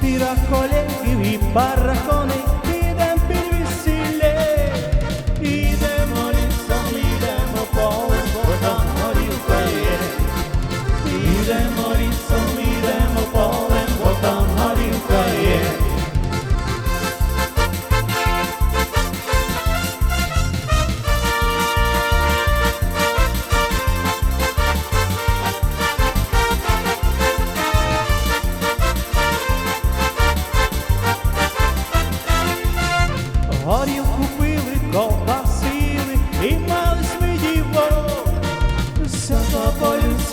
Tiracoles y barracones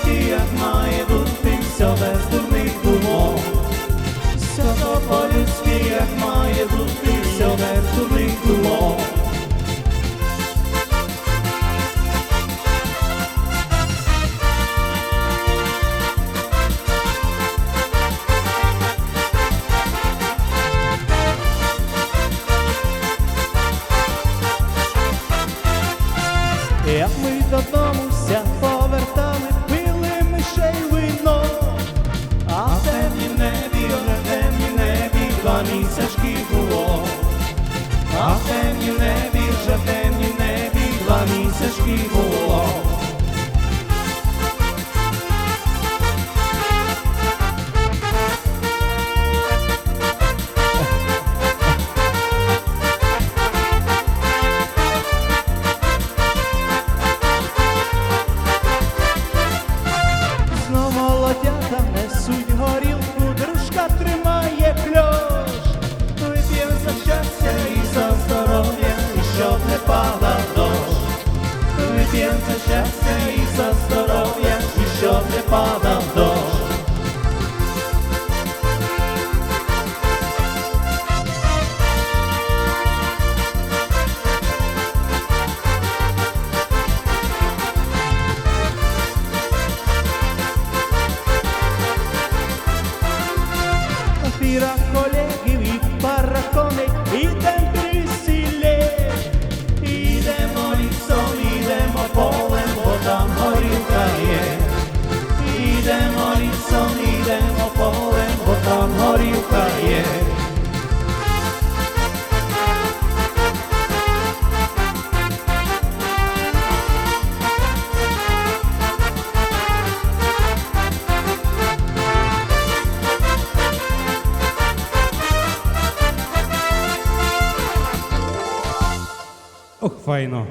по-людськи, як має бути, все без дурних думок. Все то по-людськи, як має бути, все без дурних думок. Як ми додому небі два місяцьки було, а в темні небі, вже в темнім небі два місячки було. Щастя і за здоров'я, і щоб не падав дощ. Піра колегів Ох, файно.